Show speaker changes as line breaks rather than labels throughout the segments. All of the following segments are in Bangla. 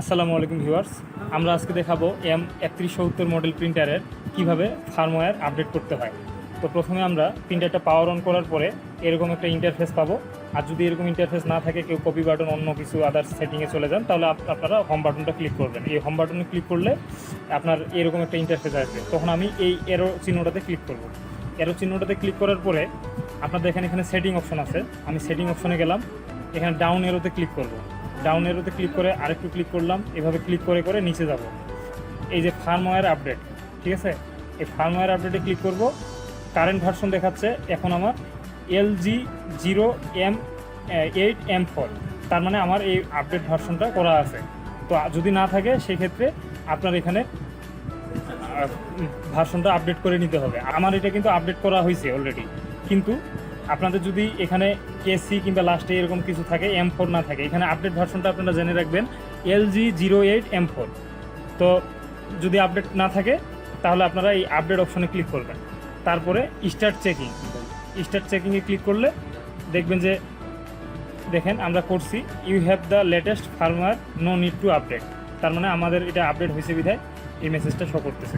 আসসালামু আলাইকুম ভিউয়ার্স, আমরা আজকে দেখাবো এম একত্রিশ সত্তর মডেল প্রিন্টারের কীভাবে ফার্মওয়্যার আপডেট করতে হয়। তো প্রথমে আমরা প্রিন্টারটা পাওয়ার অন করার পরে এরকম একটা ইন্টারফেস পাবো। আর যদি এরকম ইন্টারফেস না থাকে, কেউ কপি বাটন অন্য কিছু আদার্স সেটিংয়ে চলে যান, তাহলে আপনারা হোম বাটনটা ক্লিক করবেন। এই হোম বাটনে ক্লিক করলে আপনার এরকম একটা ইন্টারফেস আসবে। তখন আমি এই এরো চিহ্নটাতে ক্লিক করব। এরো চিহ্নটাতে ক্লিক করার পরে আপনাদের এখানে এখানে সেটিং অপশন আছে। আমি সেটিং অপশনে গেলাম। এখানে ডাউন এরোতে ক্লিক করব। ডাউন এরোতে ক্লিক করে আরেকটু ক্লিক করলাম, এভাবে ক্লিক করে করে নিচে যাব। এই যে ফার্মওয়্যার আপডেট ঠিক আছে? এই ফার্মওয়্যার আপডেটে ক্লিক করব। কারেন্ট ভার্সন দেখাচ্ছে এখন আমার L G zero M eight M four তার মানে আমার এই আপডেট ভার্সনটা করা আছে। তো যদি না থাকে, সেক্ষেত্রে আপনার এখানে ভার্সনটা আপডেট করে নিতে হবে। আমার এটা কিন্তু আপডেট করা হয়েছে অলরেডি কিন্তু আপনাদের যদি এখানে কেসি কিংবা লাস্টে এরকম কিছু থাকে এম ফোর না থাকে, এখানে আপডেট ভার্সনটা আপনারা জেনে রাখবেন LG zero eight M four তো যদি আপডেট না থাকে, তাহলে আপনারা এই আপডেট অপশনে ক্লিক করবেন। তারপরে স্টার্ট চেকিং স্টার্ট চেকিংয়ে ক্লিক করলে দেখবেন যে, দেখেন আমরা করছি you have the latest firmware no need to update তার মানে আমাদের এটা আপডেট হয়েছে বিধায় এই মেসেজটা শো করতেছে।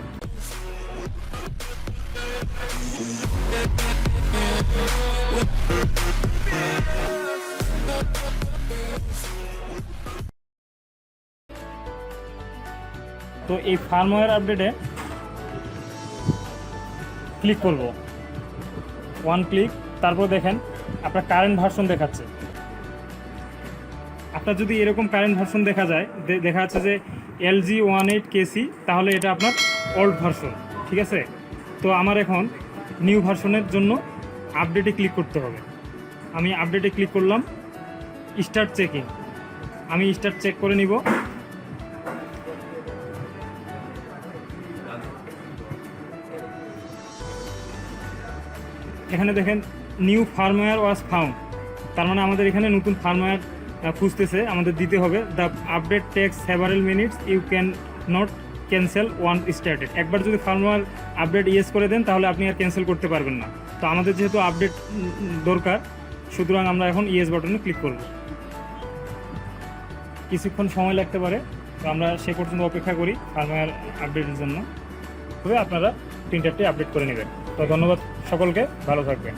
তো এই ফার্মওয়্যার আপডেটে ক্লিক করব। ওয়ান ক্লিক তারপর দেখেন আপনার কারেন্ট ভার্সন দেখাচ্ছে। আপনার যদি এরকম কারেন্ট ভার্সন দেখা যায় দেখা যাচ্ছে যে এলজি ওয়ান এইট কেসি তাহলে এটা আপনার ওল্ড ভার্সন ঠিক আছে? তো আমার এখন নিউ ভার্সনের জন্য আপডেটে ক্লিক করতে হবে। আমি আপডেটে ক্লিক করলাম স্টার্ট চেকিং আমি স্টার্ট চেক করে নিব। এখানে দেখেন নিউ ফার্মওয়্যার ওয়াজ ফাউন্ড তার মানে আমাদের এখানে নতুন ফার্মওয়্যার খুঁজতেছে, আমাদের দিতে হবে। The update takes several minutes you can not cancel once started একবার যদি ফার্মওয়্যার আপডেট ইয়েস করে দেন, তাহলে আপনি আর ক্যান্সেল করতে পারবেন না। তো আমাদের যেহেতু আপডেট দরকার, সুতরাং আমরা এখন ইয়েস বাটনে ক্লিক করব। কিছুক্ষণ সময় লাগতে পারে, তো আমরা সে পর্যন্ত অপেক্ষা করি ফার্মওয়্যার আপডেটের জন্য। তবে আপনারা প্রিন্টারটি আপডেট করে নেবেন। তো ধন্যবাদ সকলকে ভালো থাকবেন।